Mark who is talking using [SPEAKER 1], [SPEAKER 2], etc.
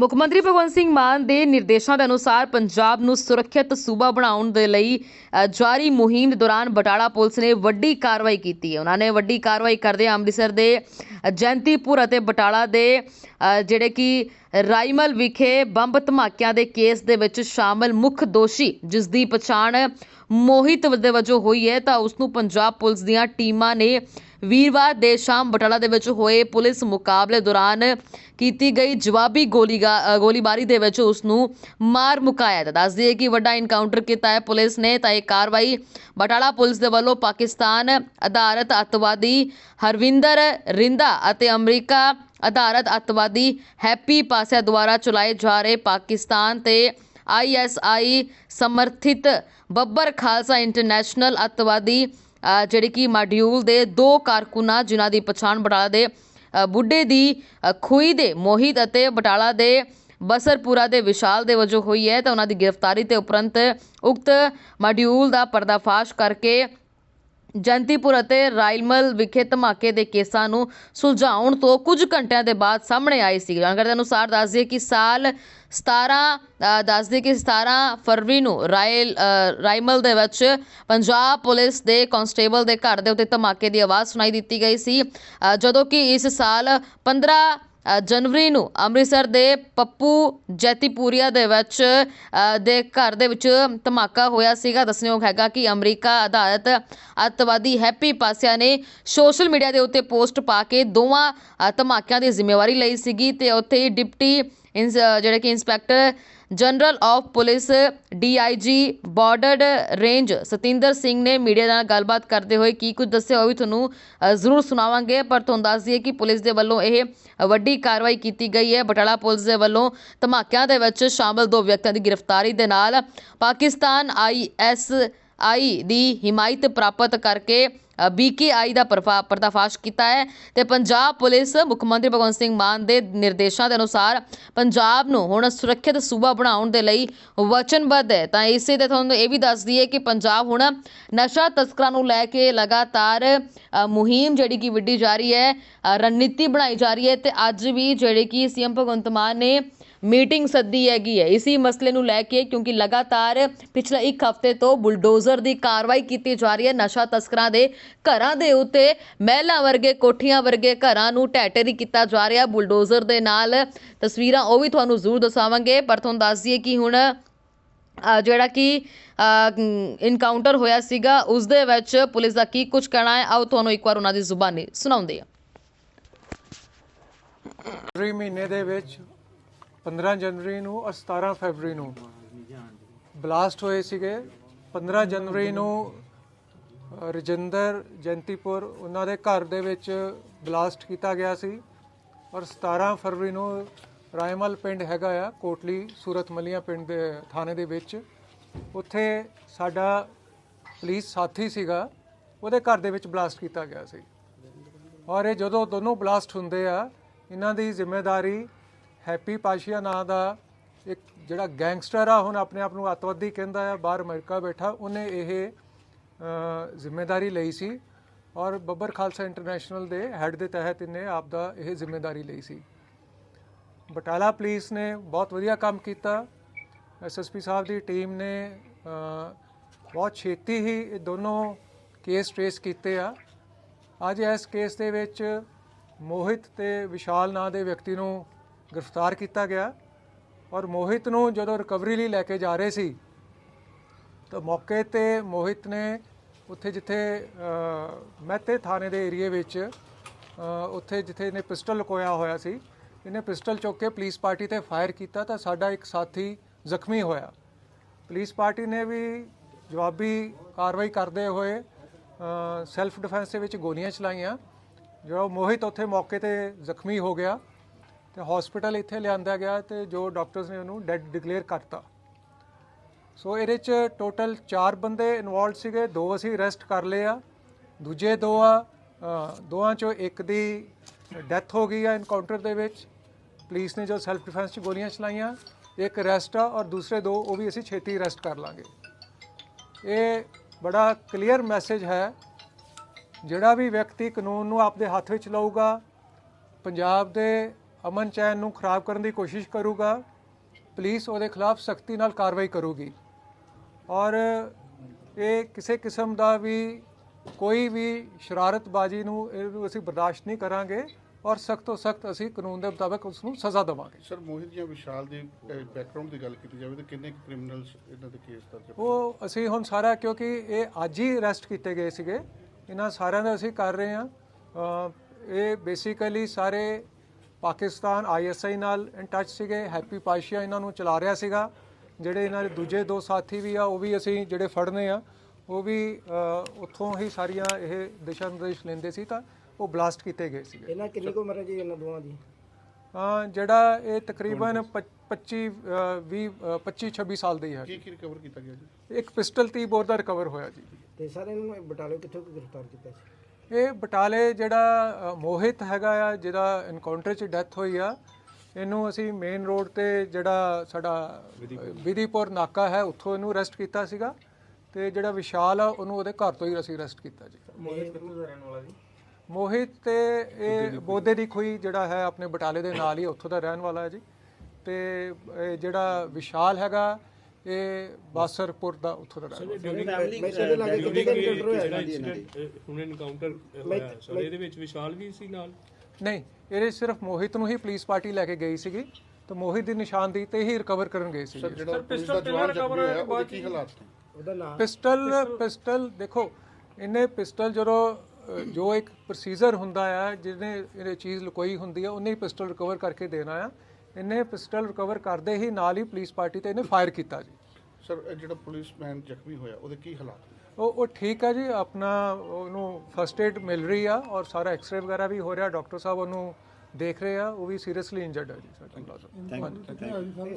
[SPEAKER 1] ਮੁੱਖ ਮੰਤਰੀ ਭਗਵੰਤ ਸਿੰਘ ਮਾਨ ਦੇ ਨਿਰਦੇਸ਼ਾਂ ਦੇ ਅਨੁਸਾਰ ਪੰਜਾਬ ਨੂੰ ਸੁਰੱਖਿਅਤ ਸੂਬਾ ਬਣਾਉਣ ਦੇ ਲਈ ਜਾਰੀ ਮੁਹਿੰਮ ਦੇ ਦੌਰਾਨ ਬਟਾਲਾ ਪੁਲਿਸ ਨੇ ਵੱਡੀ ਕਾਰਵਾਈ ਕੀਤੀ ਹੈ। ਉਹਨਾਂ ਨੇ ਵੱਡੀ ਕਾਰਵਾਈ ਕਰਦੇ ਅੰਮ੍ਰਿਤਸਰ ਦੇ ਅ, ਜੈਂਤੀਪੁਰ ਅਤੇ ਬਟਾਲਾ ਦੇ ਜਿਹੜੇ ਕਿ ਰਾਈਮਲ ਵਿਖੇ ਬੰਬ ਧਮਾਕਿਆਂ ਦੇ ਕੇਸ ਦੇ ਵਿੱਚ ਸ਼ਾਮਲ ਮੁੱਖ ਦੋਸ਼ੀ ਜਿਸ ਦੀ ਪਛਾਣ ਮੋਹਿਤ ਦੇ ਵਜੋਂ ਹੋਈ ਹੈ ਤਾਂ ਉਸ ਨੂੰ ਪੰਜਾਬ ਪੁਲਿਸ ਦੀਆਂ ਟੀਮਾਂ ਨੇ ਵੀਰਵਾਰ ਦੇ ਸ਼ਾਮ ਬਟਾਲਾ ਦੇ ਵਿੱਚ ਹੋਏ ਪੁਲਿਸ ਮੁਕਾਬਲੇ ਦੌਰਾਨ ਕੀਤੀ ਗਈ ਜਵਾਬੀ ਗੋਲੀਗਾ- ਗੋਲੀਬਾਰੀ ਦੇ ਵਿੱਚ ਉਸ ਨੂੰ ਮਾਰ ਮੁਕਾਇਆ ਤਾਂ ਦੱਸ ਦਈਏ ਕਿ ਵੱਡਾ ਇਨਕਾਊਂਟਰ ਕੀਤਾ ਹੈ ਪੁਲਿਸ ਨੇ, ਤਾਂ ਇਹ ਕਾਰਵਾਈ ਬਟਾਲਾ ਪੁਲਿਸ ਦੇ ਵੱਲੋਂ ਪਾਕਿਸਤਾਨ ਆਧਾਰਿਤ ਅੱਤਵਾਦੀ ਹਰਵਿੰਦਰ ਰਿੰਦਾ ਅਤੇ ਅਮਰੀਕਾ ਆਧਾਰਿਤ ਅੱਤਵਾਦੀ ਹੈਪੀ ਪਾਸਿਆ ਦੁਆਰਾ ਚਲਾਏ ਜਾ ਰਹੇ ਪਾਕਿਸਤਾਨ ਤੇ ਆਈਐਸਆਈ ਸਮਰਥਿਤ ਬੱਬਰ ਖਾਲਸਾ ਇੰਟਰਨੈਸ਼ਨਲ ਅੱਤਵਾਦੀ ਜਿਹੜੀ ਕਿ ਮਾਡਿਊਲ ਦੇ ਦੋ ਕਾਰਕੁਨਾਂ, ਜਿਨ੍ਹਾਂ ਦੀ ਪਛਾਣ ਬਟਾਲਾ ਦੇ ਬੁੱਢੇ ਦੀ ਖੂਈ ਦੇ ਮੋਹਿਤ ਅਤੇ ਬਟਾਲਾ ਦੇ ਬਸਰਪੁਰਾ ਦੇ ਵਿਸ਼ਾਲ ਦੇ ਵਜੋਂ ਹੋਈ ਹੈ, ਤਾਂ ਉਹਨਾਂ ਦੀ ਗ੍ਰਿਫਤਾਰੀ ਤੇ ਉਪਰੰਤ ਉਕਤ ਮਾਡਿਊਲ ਦਾ ਪਰਦਾਫਾਸ਼ ਕਰਕੇ ਜੰਤੀਪੁਰ ਅਤੇ ਰਾਇਲਮਲ ਵਿਖੇ ਧਮਾਕੇ ਦੇ ਕੇਸਾਂ ਨੂੰ ਸੁਲਝਾਉਣ ਤੋਂ ਕੁਝ ਘੰਟਿਆਂ ਦੇ ਬਾਅਦ ਸਾਹਮਣੇ ਆਏ ਸੀ। ਜਾਣਕਾਰੀ ਦੇ ਅਨੁਸਾਰ ਦੱਸ ਦਈਏ ਕਿ ਸਾਲ 17 ਅ, ਦੱਸ ਦਈਏ ਕਿ 17 ਫਰਵਰੀ ਨੂੰ ਰਾਇਲ ਅ, ਰਾਇਮਲ ਦੇ ਵਿੱਚ ਪੰਜਾਬ ਪੁਲਿਸ ਦੇ ਕਾਂਸਟੇਬਲ ਦੇ ਘਰ ਦੇ ਉੱਤੇ ਧਮਾਕੇ ਦੀ ਆਵਾਜ਼ ਸੁਣਾਈ ਦਿੱਤੀ ਗਈ ਸੀ। ਜਦੋਂ ਕਿ ਇਸ ਸਾਲ 15 ਜਨਵਰੀ ਨੂੰ ਅੰਮ੍ਰਿਤਸਰ ਦੇ ਪੱਪੂ ਜੈਤੀਪੂਰੀਆ ਦੇ ਵਿੱਚ ਦੇ ਘਰ ਦੇ ਵਿੱਚ ਧਮਾਕਾ ਹੋਇਆ ਸੀਗਾ। ਦੱਸਣਯੋਗ ਹੈਗਾ ਕਿ ਅਮਰੀਕਾ ਆਧਾਰਿਤ ਅੱਤਵਾਦੀ ਹੈਪੀ ਪਾਸਿਆ ਨੇ ਸੋਸ਼ਲ ਮੀਡੀਆ ਦੇ ਉੱਤੇ ਪੋਸਟ ਪਾ ਕੇ ਦੋਵਾਂ ਧਮਾਕਿਆਂ ਦੀ ਜ਼ਿੰਮੇਵਾਰੀ ਲਈ ਸੀਗੀ ਤੇ ਉੱਥੇ ਹੀ ਡਿਪਟੀ ਇੰਸ ਜਿਹੜੇ ਕਿ inspector general of police DIG border range Satinder Singh ਨੇ ਮੀਡੀਆ ਨਾਲ ਗੱਲਬਾਤ ਕਰਦੇ ਹੋਏ ਕੀ ਕੁਝ ਦੱਸਿਆ ਉਹ ਵੀ ਤੁਹਾਨੂੰ ਜ਼ਰੂਰ ਸੁਣਾਵਾਂਗੇ। ਪਰ ਤੁਹਾਨੂੰ ਦੱਸ ਦਈਏ ਕਿ ਪੁਲਿਸ ਦੇ ਵੱਲੋਂ ਇਹ ਵੱਡੀ ਕਾਰਵਾਈ ਕੀਤੀ ਗਈ ਹੈ। ਬਟਾਲਾ ਪੁਲਿਸ ਦੇ ਵੱਲੋਂ ਧਮਾਕਿਆਂ ਦੇ ਵਿੱਚ ਸ਼ਾਮਲ ਦੋ ਵਿਅਕਤੀਆਂ ਦੀ ਗ੍ਰਿਫਤਾਰੀ ਦੇ ਨਾਲ ਪਾਕਿਸਤਾਨ ਆਈਐਸ ਆਈ ਦੀ ਹਿਮਾਇਤ ਪ੍ਰਾਪਤ ਕਰਕੇ ਬੀਕੇਆਈ ਦਾ ਪਰਫਾ- ਪਰਦਾਫਾਸ਼ ਕੀਤਾ ਹੈ ਤੇ ਪੰਜਾਬ ਪੁਲਿਸ ਮੁੱਖ ਮੰਤਰੀ ਭਗਵੰਤ ਸਿੰਘ ਮਾਨ ਦੇ ਨਿਰਦੇਸ਼ਾਂ ਦੇ ਅਨੁਸਾਰ ਪੰਜਾਬ ਨੂੰ ਹੁਣ ਸੁਰੱਖਿਅਤ ਸੂਬਾ ਬਣਾਉਣ ਦੇ ਲਈ ਵਚਨਬੱਧ ਹੈ। ਤਾਂ ਇਸੇ ਤੇ ਤੁਹਾਨੂੰ ਇਹ ਵੀ ਦੱਸ ਦਈਏ ਕਿ ਪੰਜਾਬ ਹੁਣ ਨਸ਼ਾ ਤਸਕਰਾਂ ਨੂੰ ਲੈ ਕੇ ਲਗਾਤਾਰ ਮੁਹਿੰਮ ਜਿਹੜੀ ਕਿ ਵਿੱਢੀ ਜਾ ਰਹੀ ਹੈ ਰਣਨੀਤੀ ਬਣਾਈ ਜਾ ਰਹੀ ਹੈ ਤੇ ਅੱਜ ਵੀ ਜਿਹੜੇ ਕਿ ਸੀਐਮ ਭਗਵੰਤ ਮਾਨ ਨੇ ਮੀਟਿੰਗ ਸੱਦੀ ਹੈਗੀ ਹੈ। ਇਸੀ ਮਸਲੇ ਨੂੰ ਲੈ ਕੇ ਕਿਉਂਕਿ ਲਗਾਤਾਰ ਪਿਛਲੇ ਇੱਕ ਹਫ਼ਤੇ ਤੋਂ ਬੁਲਡੋਜ਼ਰ ਦੀ ਕਾਰਵਾਈ ਕੀਤੀ ਜਾ ਰਹੀ ਹੈ ਨਸ਼ਾ ਤਸਕਰਾਂ ਦੇ ਘਰਾਂ ਦੇ ਉੱਤੇ। ਮਹਿਲਾ ਵਰਗੇ, ਕੋਠੀਆਂ ਵਰਗੇ ਘਰਾਂ ਨੂੰ ਟੈਟਰੀ ਕੀਤਾ ਜਾ ਰਿਹਾ ਬੁਲਡੋਜ਼ਰ ਦੇ ਨਾਲ। ਤਸਵੀਰਾਂ ਉਹ ਵੀ ਤੁਹਾਨੂੰ ਜ਼ਰੂਰ ਦਸਾਵਾਂਗੇ ਪਰ ਤੁਹਾਨੂੰ ਦੱਸ ਦਈਏ ਕਿ ਹੁਣ ਜਿਹੜਾ ਕਿ ਇਨਕਾਊਂਟਰ ਹੋਇਆ ਸੀਗਾ, ਉਸ ਦੇ ਵਿੱਚ ਪੁਲਿਸ ਦਾ ਕੀ ਕੁਝ ਕਹਿਣਾ ਹੈ? ਆਓ ਤੁਹਾਨੂੰ ਇੱਕ ਵਾਰ ਉਹਨਾਂ ਦੀ ਜ਼ੁਬਾਨੀ ਸੁਣਾਉਂਦੇ ਹਾਂ।
[SPEAKER 2] ਫਰਵਰੀ ਮਹੀਨੇ ਦੇ ਵਿੱਚ 15 ਜਨਵਰੀ ਨੂੰ ਔਰ 17 ਫਰਵਰੀ ਨੂੰ। ਬਲਾਸਟ ਹੋਏ ਸੀਗੇ। 15 ਜਨਵਰੀ ਨੂੰ ਰਜਿੰਦਰ, ਜੈਂਤੀਪੁਰ, ਉਹਨਾਂ ਦੇ ਘਰ ਦੇ ਵਿੱਚ ਬਲਾਸਟ ਕੀਤਾ ਗਿਆ ਸੀ। ਔਰ 17 ਫਰਵਰੀ ਨੂੰ ਰਾਇਮਲ ਪਿੰਡ ਹੈਗਾ ਆ, ਕੋਟਲੀ ਸੂਰਤ ਮਲੀਆਂ ਪਿੰਡ ਦੇ ਥਾਣੇ ਦੇ ਵਿੱਚ। ਉੱਥੇ ਸਾਡਾ ਪੁਲਿਸ ਸਾਥੀ ਸੀਗਾ, ਉਹਦੇ ਘਰ ਦੇ ਵਿੱਚ ਬਲਾਸਟ ਕੀਤਾ ਗਿਆ ਸੀ। ਔਰ ਇਹ ਜਦੋਂ ਦੋਨੋਂ ਬਲਾਸਟ ਹੁੰਦੇ ਆ, ਇਹਨਾਂ ਦੀ ਜ਼ਿੰਮੇਵਾਰੀ ਹੈਪੀ ਪਾਸ਼ੀਆ ਨਾਂ ਦਾ ਇੱਕ ਜਿਹੜਾ ਗੈਂਗਸਟਰ ਆ ਹੁਣ ਆਪਣੇ ਆਪ ਨੂੰ ਅੱਤਵਾਦੀ ਕਹਿੰਦਾ ਆ ਬਾਹਰ ਅਮਰੀਕਾ ਬੈਠਾ ਉਹਨੇ ਇਹ ਅ, ਜ਼ਿੰਮੇਵਾਰੀ ਲਈ ਸੀ ਔਰ ਬੱਬਰ ਖਾਲਸਾ ਇੰਟਰਨੈਸ਼ਨਲ ਦੇ ਹੈੱਡ ਦੇ ਤਹਿਤ ਇਹਨੇ ਆਪ ਦਾ ਇਹ ਜ਼ਿੰਮੇਵਾਰੀ ਲਈ ਸੀ। ਬਟਾਲਾ ਪੁਲਿਸ ਨੇ ਬਹੁਤ ਵਧੀਆ ਕੰਮ ਕੀਤਾ। ਐਸਐਸਪੀ ਸਾਹਿਬ ਦੀ ਟੀਮ ਨੇ ਬਹੁਤ ਛੇਤੀ ਹੀ ਇਹ ਦੋਨੋਂ ਕੇਸ ਟ੍ਰੇਸ ਕੀਤੇ ਆ। ਅੱਜ ਇਸ ਕੇਸ ਦੇ ਵਿੱਚ ਮੋਹਿਤ ਤੇ ਵਿਸ਼ਾਲ ਨਾਂ ਦੇ ਵਿਅਕਤੀ ਨੂੰ ਗ੍ਰਿਫਤਾਰ ਕੀਤਾ ਗਿਆ ਔਰ ਮੋਹਿਤ ਨੂੰ ਜਦੋਂ ਰਿਕਵਰੀ ਲਈ ਲੈ ਕੇ ਜਾ ਰਹੇ ਸੀ, ਤਾਂ ਮੌਕੇ ਤੇ ਮੋਹਿਤ ਨੇ ਉੱਥੇ ਜਿੱਥੇ ਮਹਿਤੇ ਥਾਣੇ ਦੇ ਏਰੀਏ ਵਿੱਚ ਉੱਥੇ ਜਿੱਥੇ ਇਹਨੇ ਪਿਸਟਲ ਲੁਕੋਇਆ ਹੋਇਆ ਸੀ, ਇਹਨੇ ਪਿਸਟਲ ਚੁੱਕ ਕੇ ਪੁਲਿਸ ਪਾਰਟੀ ਤੇ ਫਾਇਰ ਕੀਤਾ ਤਾਂ ਸਾਡਾ ਇੱਕ ਸਾਥੀ ਜ਼ਖਮੀ ਹੋਇਆ। ਪੁਲਿਸ ਪਾਰਟੀ ਨੇ ਵੀ ਜਵਾਬੀ ਕਾਰਵਾਈ ਕਰਦੇ ਹੋਏ ਸੈਲਫ ਡਿਫੈਂਸ ਦੇ ਵਿੱਚ ਗੋਲੀਆਂ ਚਲਾਈਆਂ, ਜੋ ਮੋਹਿਤ ਉੱਥੇ ਮੌਕੇ ਤੇ ਜ਼ਖਮੀ ਹੋ ਗਿਆ। ਤੇ ਹਸਪੀਟਲ ਇੱਥੇ ਲਿਆਂਦਾ ਗਿਆ ਤੇ ਜੋ ਡਾਕਟਰਸ ਨੇ ਉਹਨੂੰ ਡੈਡ ਡਿਕਲੇਅਰ ਕਰਤਾ। ਸੋ ਇਹਦੇ ਚ ਟੋਟਲ 4 ਬੰਦੇ ਇਨਵੋਲਡ ਸੀਗੇ ਦੋ ਅਸੀਂ ਅਰੈਸਟ ਕਰ ਲਏ ਆ ਦੂਜੇ ਦੋ ਆ ਅ, ਦੋਵਾਂ ਚੋਂ ਇੱਕ ਦੀ ਡੈਥ ਹੋ ਗਈ ਆ ਇਨਕਾਊਂਟਰ ਦੇ ਵਿੱਚ। ਪੁਲਿਸ ਨੇ ਜੋ ਸੈਲਫ ਡਿਫੈਂਸ ਚ ਗੋਲੀਆਂ ਚਲਾਈਆਂ ਇੱਕ ਅਰੈਸਟ ਆ ਔਰ ਦੂਸਰੇ ਦੋ ਉਹ ਵੀ ਅਸੀਂ ਛੇਤੀ ਅਰੈਸਟ ਕਰ ਲਾਂਗੇ। ਇਹ ਬੜਾ ਕਲੀਅਰ ਮੈਸੇਜ ਹੈ। ਜਿਹੜਾ ਵੀ ਵਿਅਕਤੀ ਕਾਨੂੰਨ ਨੂੰ ਆਪਦੇ ਹੱਥ ਵਿੱਚ ਲਊਗਾ ਪੰਜਾਬ ਦੇ ਅਮਨ ਚੈਨ ਨੂੰ ਖਰਾਬ ਕਰਨ ਦੀ ਕੋਸ਼ਿਸ਼ ਕਰੂਗਾ ਪੁਲਿਸ ਉਹਦੇ ਖਿਲਾਫ ਸਖਤੀ ਨਾਲ ਕਾਰਵਾਈ ਕਰੂਗੀ। ਔਰ ਇਹ ਕਿਸੇ ਕਿਸਮ ਦਾ ਵੀ ਕੋਈ ਵੀ ਸ਼ਰਾਰਤਬਾਜ਼ੀ ਨੂੰ ਅਸੀਂ ਬਰਦਾਸ਼ਤ ਨਹੀਂ ਕਰਾਂਗੇ ਔਰ ਸਖਤ ਤੋਂ ਸਖਤ ਅਸੀਂ ਕਾਨੂੰਨ ਦੇ ਮੁਤਾਬਕ ਉਸ ਨੂੰ ਸਜ਼ਾ ਦੇਵਾਂਗੇ।
[SPEAKER 3] ਸਰ ਮੋਹਿਤ ਜਾਂ ਵਿਸ਼ਾਲ ਦੀ ਬੈਕਗ੍ਰਾਉਂਡ ਦੀ ਗੱਲ ਕੀਤੀ ਜਾਵੇ ਤਾਂ ਕਿੰਨੇ ਕ੍ਰਿਮੀਨਲਸ ਇਹਨਾਂ ਦੇ ਕੇਸ ਦਰਜ?
[SPEAKER 2] ਉਹ ਅਸੀਂ ਹੁਣ ਸਾਰਾ ਕਿਉਂਕਿ ਇਹ ਅੱਜ ਹੀ ਅਰੈਸਟ ਕੀਤੇ ਗਏ ਸੀਗੇ। ਇਹਨਾਂ ਸਾਰਿਆਂ ਦਾ ਅਸੀਂ ਕਰ ਰਹੇ ਹਾਂ। ਇਹ ਬੇਸਿਕਲੀ ਸਾਰੇ ਪਾਕਿਸਤਾਨ ਆਈਐਸਆਈ ਨਾਲ ਇਨ ਟੱਚ ਸੀਗੇ ਹੈਪੀ ਪਾਸ਼ੀਆ ਇਹਨਾਂ ਨੂੰ ਚਲਾ ਰਿਹਾ ਸੀਗਾ। ਜਿਹੜੇ ਇਹਨਾਂ ਦੇ ਦੂਜੇ ਦੋ ਸਾਥੀ ਵੀ ਆ ਉਹ ਵੀ ਅਸੀਂ ਜਿਹੜੇ ਫੜਨੇ ਆ ਉਹ ਵੀ ਉੱਥੋਂ ਹੀ ਸਾਰੀਆਂ ਇਹ ਦਿਸ਼ਾ ਨਿਰਦੇਸ਼ ਲੈਂਦੇ ਸੀ ਤਾਂ ਉਹ ਬਲਾਸਟ ਕੀਤੇ ਗਏ ਸੀਗੇ।
[SPEAKER 4] ਇਹਨਾਂ ਕਿੰਨੀ ਕੁ ਉਮਰ ਹੈ ਜੀ ਇਹਨਾਂ ਦੋਵਾਂ ਦੀ?
[SPEAKER 2] ਜਿਹੜਾ ਇਹ ਤਕਰੀਬਨ 25 20 25 26 ਸਾਲ ਦੀ ਹੈ
[SPEAKER 3] ਕੀ ਕੀ ਰਿਕਵਰ ਕੀਤਾ ਗਿਆ ਜੀ?
[SPEAKER 2] ਇੱਕ ਪਿਸਟਲ 30 ਬੋਰ ਦਾ ਰਿਕਵਰ ਹੋਇਆ ਜੀ।
[SPEAKER 4] ਤੇ ਸਾਰੇ ਇਹਨੂੰ ਬਟਾਲੇ ਕਿੱਥੋਂ ਗ੍ਰਿਫਤਾਰ ਕੀਤਾ ਸੀ
[SPEAKER 2] ਇਹ ਬਟਾਲੇ ਜਿਹੜਾ ਮੋਹਿਤ ਹੈਗਾ ਆ ਜਿਹਦਾ ਐਨਕਾਊਂਟਰ 'ਚ ਡੈਥ ਹੋਈ ਆ ਇਹਨੂੰ ਅਸੀਂ ਮੇਨ ਰੋਡ ਤੇ ਜਿਹੜਾ ਸਾਡਾ ਵਿਧੀਪੁਰ। ਨਾਕਾ ਹੈ ਉੱਥੋਂ ਇਹਨੂੰ ਅਰੈਸਟ ਕੀਤਾ ਸੀਗਾ ਤੇ ਜਿਹੜਾ ਵਿਸ਼ਾਲ ਆ ਉਹਨੂੰ ਉਹਦੇ ਘਰ ਤੋਂ ਹੀ ਅਸੀਂ ਅਰੈਸਟ ਕੀਤਾ ਜੀ।
[SPEAKER 4] ਮੋਹਿਤ ਕਿੱਥੋਂ ਦਾ ਰਹਿਣ ਵਾਲਾ ਜੀ?
[SPEAKER 2] ਮੋਹਿਤ ਤੇ ਇਹ ਬੋਦੇ ਦੀ ਖੋਈ ਜਿਹੜਾ ਹੈ ਆਪਣੇ ਬਟਾਲੇ ਦੇ ਨਾਲ ਹੀ ਉੱਥੋਂ ਦਾ ਰਹਿਣ ਵਾਲਾ ਹੈ ਜੀ। ਤੇ ਇਹ ਜਿਹੜਾ ਵਿਸ਼ਾਲ ਹੈਗਾ ਇਹ ਬਾਸਰਪੁਰ ਦਾ ਉੱਥੋਂ ਦਾ
[SPEAKER 5] ਅਹ, ਹੁਣ ਇਨਕਾਊਂਟਰ ਹੋਇਆ। ਸਰ ਇਹਦੇ ਵਿੱਚ ਵਿਸ਼ਾਲ ਵੀ ਸੀ ਨਾਲ?
[SPEAKER 2] ਨਹੀਂ ਇਹਦੇ ਸਿਰਫ ਮੋਹਿਤ ਨੂੰ ਹੀ ਪੁਲਿਸ ਪਾਰਟੀ ਲੈ ਕੇ ਗਈ ਸੀਗੀ ਤੇ ਮੋਹਿਤ ਦੀ ਨਿਸ਼ਾਨਦੇਹੀ ਤੇ ਹੀ ਰਿਕਵਰ ਕਰਨ ਗਏ ਸੀਗੇ।
[SPEAKER 3] ਸਰ ਜਿਹੜਾ ਪੁਲਿਸ ਦਾ ਜਵਾਨ ਜ਼ਖਮੀ ਹੋਇਆ ਉਹਦੇ ਕੀ ਹਾਲਾਤ ਨੇ?
[SPEAKER 4] ਉਹਦਾ ਨਾਮ
[SPEAKER 2] ਪਿਸਟਲ ਪਿਸਟਲ ਦੇਖੋ ਇਹਨੇ ਪਿਸਟਲ ਜਦੋਂ ਜੋ ਇੱਕ ਪ੍ਰੋਸੀਜਰ ਹੁੰਦਾ ਆ ਜਿਹਨੇ ਇਹ ਚੀਜ਼ ਲੁਕੋਈ ਹੁੰਦੀ ਆ ਉਹਨੇ ਹੀ ਪਿਸਟਲ ਰਿਕਵਰ ਕਰਕੇ ਦੇਣਾ ਆ। ਇਹਨੇ ਪਿਸਟਲ ਰਿਕਵਰ ਕਰਦੇ ਹੀ ਨਾਲ ਹੀ ਪੁਲਿਸ ਪਾਰਟੀ ਤੇ ਇਹਨੇ ਫਾਇਰ ਕੀਤਾ ਜੀ।
[SPEAKER 3] ਸਰ ਇਹ ਜਿਹੜਾ ਪੁਲਿਸਮੈਨ ਜ਼ਖਮੀ ਹੋਇਆ ਉਹਦੇ ਕੀ ਹਾਲਾਤ ਨੇ?
[SPEAKER 2] ਉਹ ਉਹ ਠੀਕ ਹੈ ਜੀ ਆਪਣਾ ਉਹਨੂੰ ਫਰਸਟ ਏਡ ਮਿਲ ਰਹੀ ਆ ਔਰ ਸਾਰਾ ਐਕਸ-ਰੇ ਵਗੈਰਾ ਵੀ ਹੋ ਰਿਹਾ ਡਾਕਟਰ ਸਾਹਿਬ ਉਹਨੂੰ ਦੇਖ ਰਹੇ ਆ ਉਹ ਵੀ ਸੀਰੀਅਸਲੀ ਇੰਜਰਡ ਹੈ ਜੀ। ਸਾਡਾ ਮੁਲਾਜ਼ਮ